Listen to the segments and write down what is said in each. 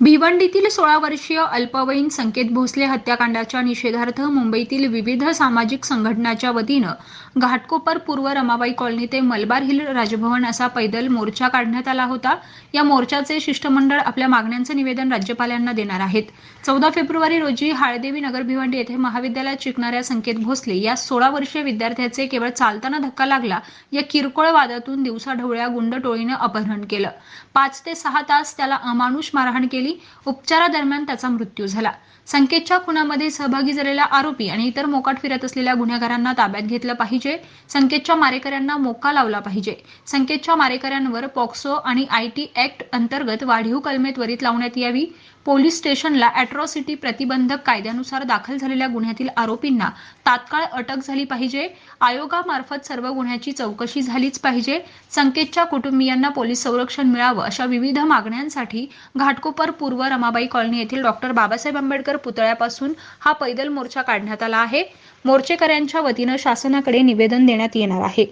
भिवंडीतील सोळा वर्षीय अल्पवयीन संकेत भोसले हत्याकांडाच्या निषेधार्थ मुंबईतील विविध सामाजिक संघटनाच्या वतीनं घाटकोपर पूर्व रमाबाई कॉलनी ते मलबार हिल राजभवन असा पैदल मोर्चा काढण्यात आला होता. या मोर्चाचे शिष्टमंडळ आपल्या मागण्यांचं निवेदन राज्यपालांना देणार आहेत. चौदा फेब्रुवारी रोजी हाळदेवी नगर भिवंडी येथे महाविद्यालयात शिकणाऱ्या संकेत भोसले या सोळा वर्षीय विद्यार्थ्याचे केवळ चालताना धक्का लागला. या किरकोळ वादातून दिवसाढवळ्या गुंड टोळीनं अपहरण केलं. पाच ते सहा तास त्याला अमानुष मारहाण केली. उपचारादरम्यान त्याचा मृत्यू झाला. संकेतच्या खुनामध्ये सहभागी झालेला आरोपी आणि इतर मोकाट फिरत असलेल्या गुन्हेगारांना ताब्यात घेतलं पाहिजे. संकेतच्या मारेकऱ्यांना मोका लावला पाहिजे. संकेतच्या मारेकऱ्यांवर पॉक्सो आणि आय टी ऍक्ट अंतर्गत वाढीव कलमे त्वरित लावण्यात यावी. पोलीस स्टेशनला अॅट्रॉसिटी प्रतिबंधक कायद्यानुसार दाखल झालेल्या गुन्ह्यातील आरोपींना तात्काळ अटक झाली पाहिजे. आयोगामार्फत सर्व गुन्ह्याची चौकशी झालीच पाहिजे. संकेतच्या कुटुंबियांना पोलीस संरक्षण मिळावं अशा विविध मागण्यांसाठी घाटकोपर पूर्व रमाबाई कॉलनी येथील डॉक्टर बाबासाहेब आंबेडकर पुतळ्यापासून हा पैदल मोर्चा काढण्यात आला आहे. मोर्चेकऱ्यांच्या वतीनं शासनाकडे निवेदन देण्यात येणार आहे.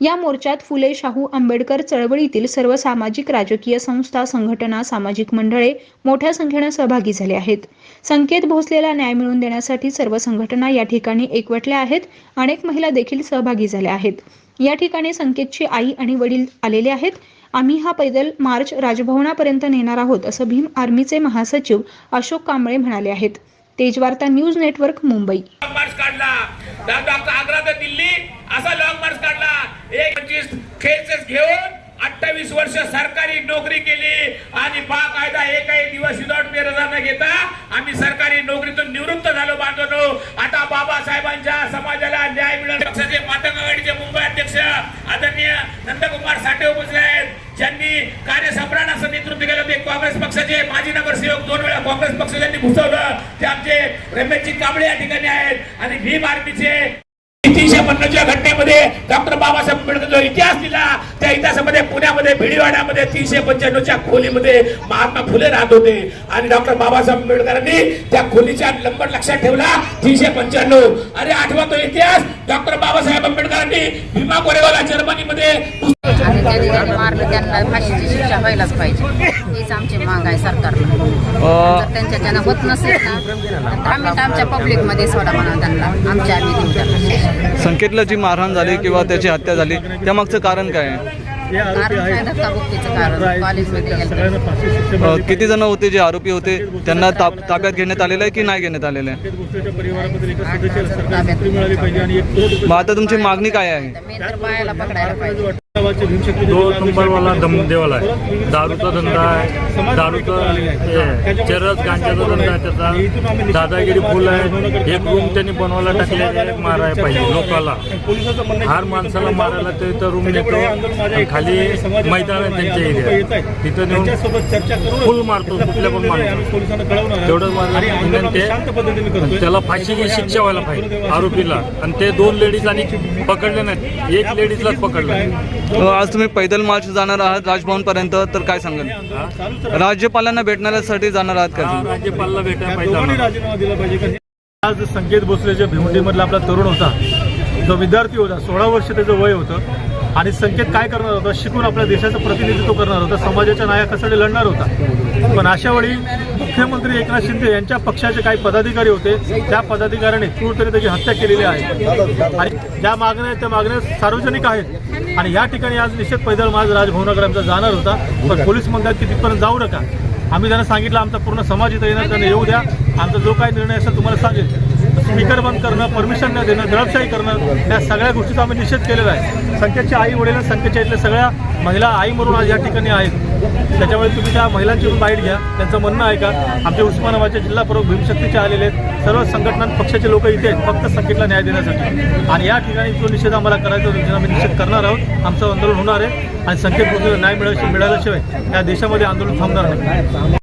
या मोर्चात फुले शाहू आंबेडकर चळवळीतील सर्व सामाजिक राजकीय संस्था संघटना सामाजिक मंडळे मोठ्या संख्येनं सहभागी झाले आहेत. संकेत भोसलेला न्याय मिळवून देण्यासाठी सर्व संघटना या ठिकाणी एकवटल्या आहेत. अनेक महिला देखील सहभागी झाल्या आहेत. या ठिकाणी संकेतची आई आणि वडील आलेले आहेत. आम्ही हा पैदल मार्च राजभवनापर्यंत नेणार आहोत असं भीम आर्मीचे महासचिव अशोक कांबळे म्हणाले आहेत. Tejvarta news network Mumbai. March काढला. आग्रा ते दिल्ली. असा लॉंग मार्च काढला एक पंचवीस केसेस घेऊन अठ्ठावीस वर्ष सरकारी नोकरी केली आणि बाकायदा एकही दिवस विदाउट पे रजा न घेता आम्ही सरकारी नोकरीतून निवृत्त झालो बांधवनो आता बाबासाहेबांच्या समाजाला न्याय मिळत पक्षाचे पाटक आघाडीचे मुंबई अध्यक्ष आदरणीय नंदकुमार साठे उपस्थित आहेत. ज्यांनी कार्यसम्राट असं नेतृत्व केलं ते काँग्रेस पक्षाचे माजी नगरसेवक. दोन वेळा काँग्रेस पक्ष ज्यांनी घुसवलं ते आमचे रमेशजी कांबळे या ठिकाणी आहेत. आणि भीम आर्मीचे तीनशे पन्नासच्या घटनेमध्ये डॉक्टर बाबासाहेब आंबेडकर जो इतिहास लिहिला त्या इतिहासामध्ये पुण्यामध्ये भिडीवाड्यामध्ये तीनशे पंच्याण्णवच्या खोलीमध्ये महात्मा फुले राहत होते. आणि डॉक्टर बाबासाहेब आंबेडकरांनी त्या खोलीचा नंबर लक्षात ठेवला तीनशे पंच्याण्णव. अरे आठवा तो इतिहास डॉक्टर बाबासाहेब आंबेडकरांनी भीमा कोरेगावला जर्मनीमध्ये आणि ज्यांनी मारलं त्यांना फाशीची शिक्षा व्हायलाच पाहिजे. हीच आमची माग आहे सरकारला. जर त्यांच्या ज्यांना होत नसेल ना तर आम्ही तर आमच्या पब्लिकमध्ये सोडा म्हणा त्यांना. आमच्या आम्ही देऊ त्यांना शिक्षा. संकेतला जी मारहाण झाली किंवा त्याची हत्या झाली त्यामागचं कारण काय आहे? कारण काय? धक्काबुक्कीचं कारण. कॉलेजमध्ये गेलं अ, किती जण होते जे आरोपी होते? त्यांना ताब ताब्यात घेण्यात आलेलं आहे की नाही घेण्यात आलेलं आहे? मग आता तुमची मागणी काय आहे? मी तर बायाला पकडायला पाहिजे. दो नंबरवाला दमदेवाला आहे. दारूचा धंदा आहे. दारूचा चरस गांजाचा धंदा आहे त्याचा. दादागिरी फुल आहे. एक रूम त्यांनी बनवायला टाकले मारायला पाहिजे लोकाला. हार माणसाला मारायला ते तर रूम देतो. आणि खाली मैदान आहे त्यांच्या एरिया तिथं नेऊन फुल मारतो कुठल्या पण माणसाला. तेवढं माझं त्याला फाशीची शिक्षा व्हायला पाहिजे आरोपीला. आणि ते दोन लेडीज आणि पकडले नाहीत. एक लेडीजलाच पकडलं आज तुम्ही पैदल मार्च जाणार आहात राजभवन पर्यंत तर काय सांगाल? राज्यपालांना भेटण्यासाठी जाणार आहात का? राज्यपालला भेटायला पाहिजे आम्हाला. आज संकेत भोसले जे भिवंडीमधला आपला तरुण होता. जो विद्यार्थी होता सोळा वर्ष त्याचं वय होतं. आणि संकेत काय करणार होता? शिकून आपल्या देशाचं प्रतिनिधित्व करणार होता. समाजाच्या नायकासाठी लढणार होता. पण अशा वेळी मुख्यमंत्री एकनाथ शिंदे यांच्या पक्षाचे काही पदाधिकारी होते. त्या पदाधिकाऱ्यांनी क्रूरतेने त्याची हत्या केलेली आहे. आणि ज्या मागण्या आहेत त्या मागण्या सार्वजनिक आहेत. आणि या ठिकाणी आज निषेध पैदल मार्ग राजभवनाकडे आमचा जाणार होता. पण पोलीस म्हणतात की तिथपर्यंत जाऊ नका. आम्ही त्यांना सांगितलं आमचा पूर्ण समाज इथं येणार त्यांना येऊ द्या. आमचा जो काही निर्णय असेल तुम्हाला सांगेल स्पीकर बंद करणं परमिशन न देणं दडपशाही करणं या सगळ्या गोष्टीचा आम्ही निषेध केलेला आहे. संकेतच्या आई वडील संकेतच्या इथल्या सगळ्या महिला आई म्हणून आज या ठिकाणी आहेत. त्याच्यामुळे तुम्ही त्या महिलांची पण बाईट घ्या. त्यांचं म्हणणं आहे का? आमचे उस्मानाबादचे जिल्हा प्रमुख भीमशक्तीचे आलेले आहेत. सर्व संघटना पक्षाचे लोक इथे आहेत फक्त संकेतला न्याय देण्यासाठी. आणि या ठिकाणी जो निषेध आम्हाला करायचा तो आम्ही निषेध करणार आहोत. आमचं आंदोलन होणार आहे. आणि संकेत न्याय मिळाल्याशिवाय या देशामध्ये आंदोलन थांबणार नाही.